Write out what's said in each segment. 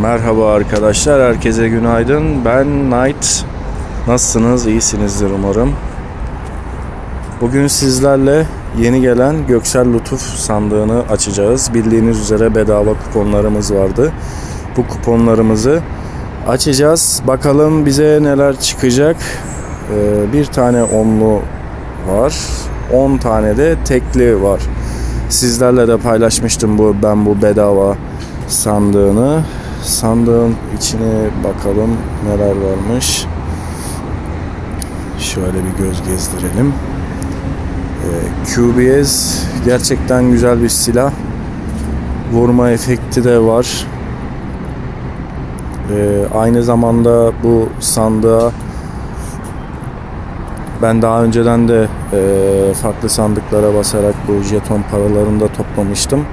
Merhaba arkadaşlar, herkese günaydın. Ben Knight. Nasılsınız? İyisinizdir umarım. Bugün sizlerle yeni gelen Göksel Lütuf sandığını açacağız. Bildiğiniz üzere bedava kuponlarımız vardı. Bu kuponlarımızı açacağız. Bakalım bize neler çıkacak. Ee, bir tane onlu var. 10 tane de tekli var. Sizlerle de paylaşmıştım bu ben bu bedava sandığını. Sandığın içine bakalım neler varmış. Şöyle bir göz gezdirelim. Ee, QBS gerçekten güzel bir silah. Vurma efekti de var. Ee, aynı zamanda bu sandığa ben daha önceden de e, farklı sandıklara basarak bu jeton paralarını da toplamıştım.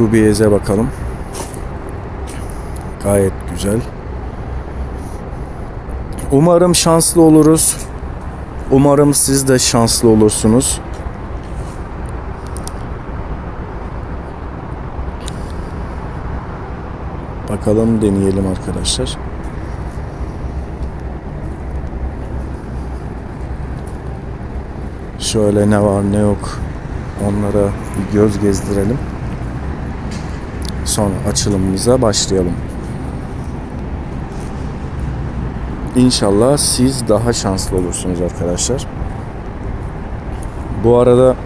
QBS'e bakalım. Gayet güzel. Umarım şanslı oluruz. Umarım siz de şanslı olursunuz. Bakalım deneyelim arkadaşlar. Şöyle ne var ne yok onlara bir göz gezdirelim. Sonra açılımımıza başlayalım. İnşallah siz daha şanslı olursunuz arkadaşlar. Bu arada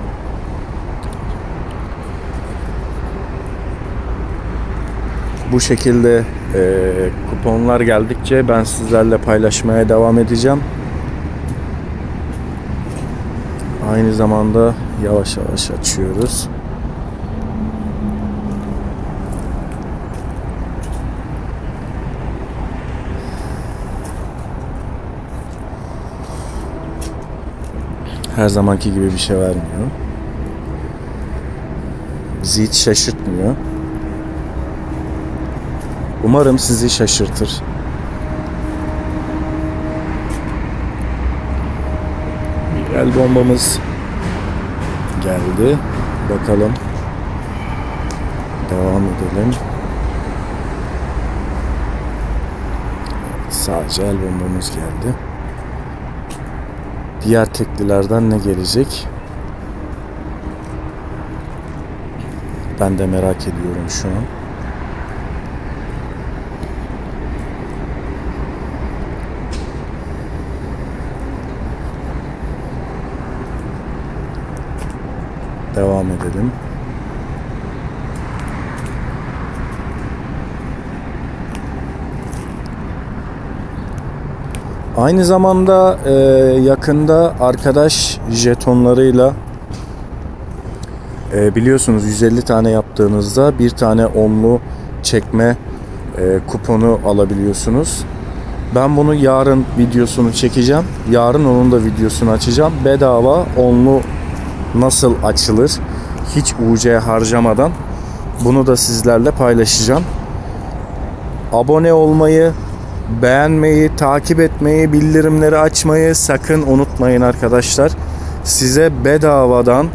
bu şekilde e, kuponlar geldikçe ben sizlerle paylaşmaya devam edeceğim. Aynı zamanda yavaş yavaş açıyoruz. Her zamanki gibi bir şey vermiyor. Bizi hiç şaşırtmıyor. Umarım sizi şaşırtır. Bir el bombamız geldi. Bakalım. Devam edelim. Sadece el bombamız geldi. Diğer teklilerden ne gelecek? Ben de merak ediyorum şu an. Devam edelim. Aynı zamanda e, yakında arkadaş jetonlarıyla e, biliyorsunuz 150 tane yaptığınızda bir tane onlu çekme e, kuponu alabiliyorsunuz. Ben bunu yarın videosunu çekeceğim. Yarın onun da videosunu açacağım. Bedava onlu nasıl açılır hiç UC harcamadan bunu da sizlerle paylaşacağım. Abone olmayı, beğenmeyi, takip etmeyi, bildirimleri açmayı sakın unutmayın arkadaşlar. Size bedavadan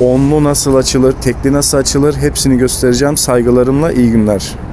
onlu nasıl açılır, tekli nasıl açılır hepsini göstereceğim. Saygılarımla iyi günler.